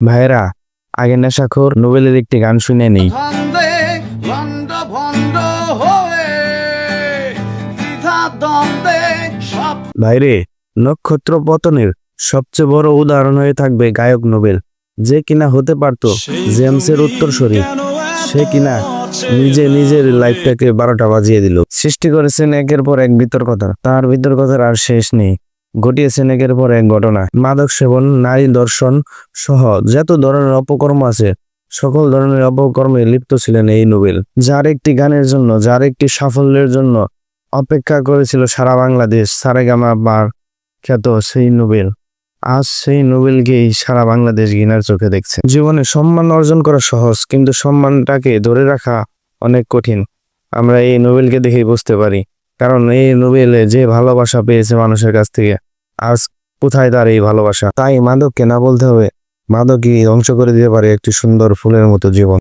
ভাইরা আগে নেশাখোর নোবেলের একটি গান শুনে নেই। ভাইরে নক্ষত্র পতনের সবচেয়ে বড় উদাহরণ হয়ে থাকবে গায়ক নোবেল। যে কিনা হতে পারত জেমসের উত্তর উত্তরসূরি সে কিনা নিজে নিজের লাইফটাকে বারোটা বাজিয়ে দিল। সৃষ্টি করেছেন একের পর এক বিতর্কতা। তার বিতর্কতার আর শেষ নেই। ঘটিয়েছেন একের পর এক ঘটনা। মাদক সেবন, নারী দর্শন সহ যত ধরনের অপকর্ম আছে, সকল ধরনের অপকর্মে লিপ্ত ছিলেন এই নোবেল। যার একটি গানের জন্য, যার একটি সাফল্যের জন্য অপেক্ষা করেছিল সারা বাংলাদেশ, সারেগামা বার খ্যাত সেই নোবেল। আজ সেই নোবেলকেই সারা বাংলাদেশ ঘৃণার চোখে দেখছে। জীবনে সম্মান অর্জন করা সহজ, কিন্তু সম্মানটাকে ধরে রাখা অনেক কঠিন। আমরা এই নোবেলকে দেখেই বুঝতে পারি, কারণ এই নোবেলে যে ভালোবাসা পেয়েছে মানুষের কাছ থেকে আজ কোথায় তার এই ভালোবাসা? তাই মাদককে না বলতে হবে মাদকই ধ্বংস করে দিতে পারে একটি সুন্দর ফুলের মতো জীবন।